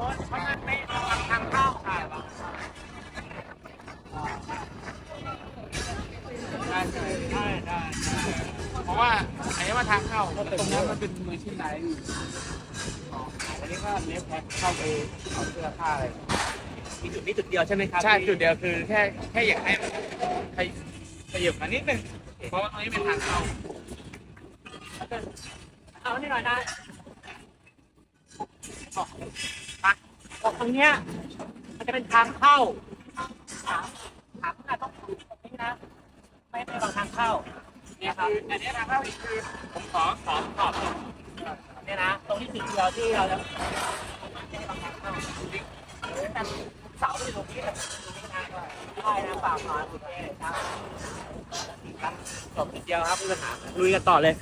ไม่ทางทางเข้าใช่ปะได้ได้ได้เพราะว่าอันนี้ว่าทางเข้าตรงนั้มันเป็นมือชิ้นไหนอันนี้ก็เล็บแพ็คเข้าไปเอาเสื้อผ้าอะไรมีจุดนี้จุดเดียวใช่ไหมครับใช่จุดเดียวคือแค่แค่อยากให้มันขยขยับมานิดนึงเพราะว่าตรงนี้เป็นทางเข้าเอานี่หน่อยนะ บอกตรงเนี้ยมันจะเป็นทางเข้าถามถามว่าต้องถูกตรงนี้นะไม่ไม่วางทางเข้าเนี่ยคืออันนี้ทางเข้าอีกคือผมขอขอขอบเนี่ยนะตรงนี้จุดเดียวที่เราจะไม่ได้วางทางเข้าแต่เสาที่ตรงนี้ตรงนี้นะได้นะฝากมาโอเคครับจบจุดเดียวครับมีปัญหาลุยกันต่อเลย